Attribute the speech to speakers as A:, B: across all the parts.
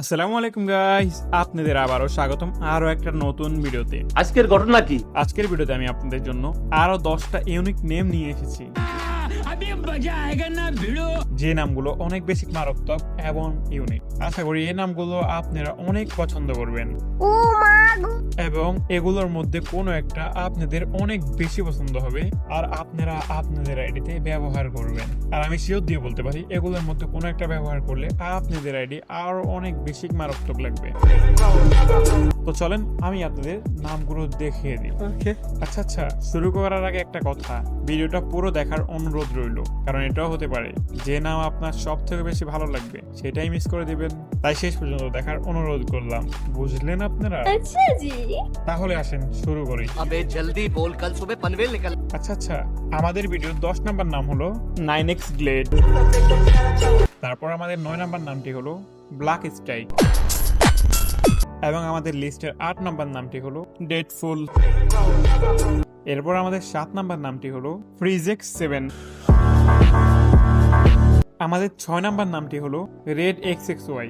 A: আসসালামু আলাইকুম গাইস আপনাদের আবারও স্বাগতম আরও একটা নতুন ভিডিওতে।
B: আজকের ঘটনা কি?
A: আজকের ভিডিওতে আমি আপনাদের জন্য আরও দশটা ইউনিক নেম নিয়ে এসেছি। যে নামগুলো অনেক বেশি মারাত্মক এবং ইউনিক আশা করি এই নামগুলো আপনারা অনেক পছন্দ করবেন। ও এবং এগুলোর মধ্যে কোনো একটা আপনাদের অনেক বেশি পছন্দ হবে আর আপনারা আপনাদের আইডিতে ব্যবহার করবেন। আর আমি শিওর দিয়ে বলতে পারি, এগুলোর মধ্যে কোনো একটা ব্যবহার করলে আপনাদের আইডি আরও অনেক বেশি মারাত্মক লাগবে। তো চলেন আমি আপনাদের নামগুলো দেখিয়ে দিই। ওকে আচ্ছা আচ্ছা শুরু করার আগে একটা কথা। ভিডিওটা পুরো দেখার অনুরোধ রইল কারণ এটাও হতে পারে যে নাম আপনার সব থেকে বেশি ভালো লাগবে সেটাই মিস করে দিবেন। তাই শেষ পর্যন্ত দেখার অনুরোধ করলাম। বুঝলেন আপনারা?
C: আচ্ছা জি।
A: তাহলে আসেন শুরু করি।
B: আবে জলদি বল কাল সুবে পনভেল নিকল।
A: আচ্ছা আচ্ছা আমাদের ভিডিও 10 নাম্বার নাম হলো 9x গ্লেড। তারপর আমাদের 9 নাম্বার নামটি হলো ব্ল্যাক স্ট্রাইক। এবং আমাদের লিস্টের আট নাম্বার নামটি হলো ডেডফুল এরপর আমাদের সাত নাম্বার নামটি হলো ফ্রিজেক্স সেভেন আমাদের ছয় নাম্বার নামটি হলো রেড এক্স এক্স ওয়াই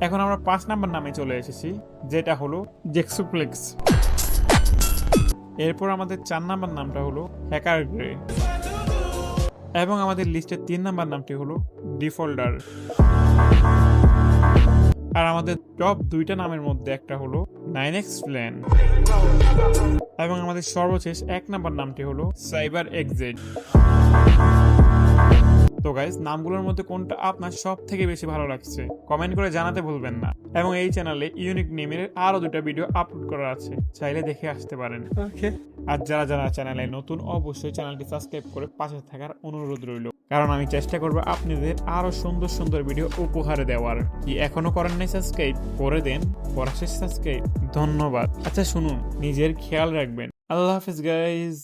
A: এখন আমরা পাঁচ নাম্বার নামে চলে এসেছি, যেটা হলো জেক্সুপ্লেক্স এরপর আমাদের চার নাম্বার নামটা হলো হ্যাকার গ্রে এবং আমাদের লিস্টের তিন নাম্বার নামটি হলো ডিফল্টার আর আমাদের টপ দুইটা নামের মধ্যে একটা হলো নাইন এক্স প্ল্যান এবং আমাদের সর্বশেষ এক নাম্বার নামটি হলো সাইবার এক্সেড তো গাইজ নামগুলোর মধ্যে কোনটা আপনার সব থেকে বেশি ভালো লাগছে? কমেন্ট করে জানাতে ভুলবেন না। এবং এই চ্যানেলে ইউনিক নেমের আরও দুটা ভিডিও আপলোড করা আছে। চাইলে দেখে আসতে পারেন। আর যারা যারা চ্যানেলে নতুন অবশ্যই চ্যানেলটি সাবস্ক্রাইব করে পাশে থাকার অনুরোধ রইল। কারণ আমি চেষ্টা করব আপনাদের আরও সুন্দর সুন্দর ভিডিও উপহারে দেওয়ার। কি এখনও করেন নাই সাবস্ক্রাইব করে দেন। করা শেষ সাবস্ক্রাইব ধন্যবাদ। আচ্ছা শুনুন নিজের খেয়াল রাখবেন। আল্লাহ হাফিজ গাইজ